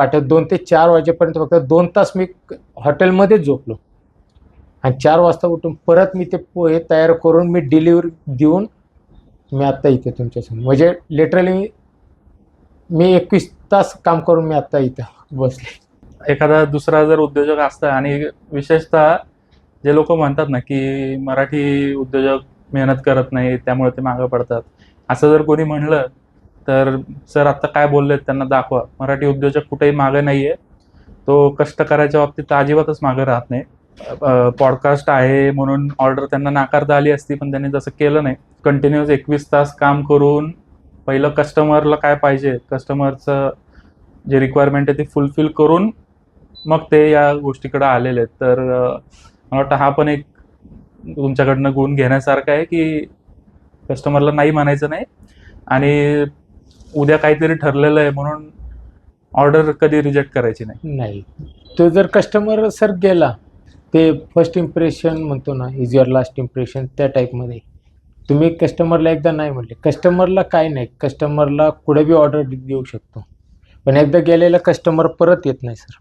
पाठ्यात दोन ते चार वाजेपर्यंत फक्त दोन तास मी हॉटेलमध्येच झोपलो. आणि चार वाजता उठून परत मी ते पोहे तयार करून मी डिलिव्हरी देऊन मी आत्ता इथे तुमच्यासमोर म्हणजे लिटरली मी मी एकवीस तास काम करून मी आत्ता इथं बसले. एखादा दुसरा जर उद्योजक असता आणि विशेषतः जे लोक म्हणतात ना की मराठी उद्योजक मेहनत करत नाही त्यामुळे ते मागं पडतात. असं जर कोणी म्हणलं तर सर आत्ता काय बोललेत त्यांना दाखवा. मराठी उद्योजक कुठेही मागे नाही आहे तो कष्ट करायच्या बाबतीत अजिबातच मागं राहत नाही. पॉडकास्ट आहे म्हणून ऑर्डर त्यांना नाकारता आली असती पण त्यांनी तसं केलं नाही. कंटिन्युअस एकवीस तास काम करून पहिलं कस्टमरला काय पाहिजे? कस्टमरचं जे रिक्वायरमेंट आहे ते फुलफिल करून मग ते या गोष्टीकडे आलेले आहेत. तर मला वाटतं हा पण एक तुमच्याकडनं गुण घेण्यासारखा आहे की कस्टमरला नाही म्हणायचं नाही. आणि उद्या काहीतरी ठरलेलं आहे म्हणून ऑर्डर कधी रिजेक्ट करायची नाही. नाही. तो जर कस्टमर सर गेला ते फर्स्ट इम्प्रेशन म्हणतो ना इज युअर लास्ट इम्प्रेशन त्या टाईपमध्ये तुम्ही कस्टमरला एकदा नाही म्हटले कस्टमरला काय नाही. कस्टमरला कुठे बी ऑर्डर देऊ शकतो. पण एकदा गेलेला कस्टमर परत येत नाही सर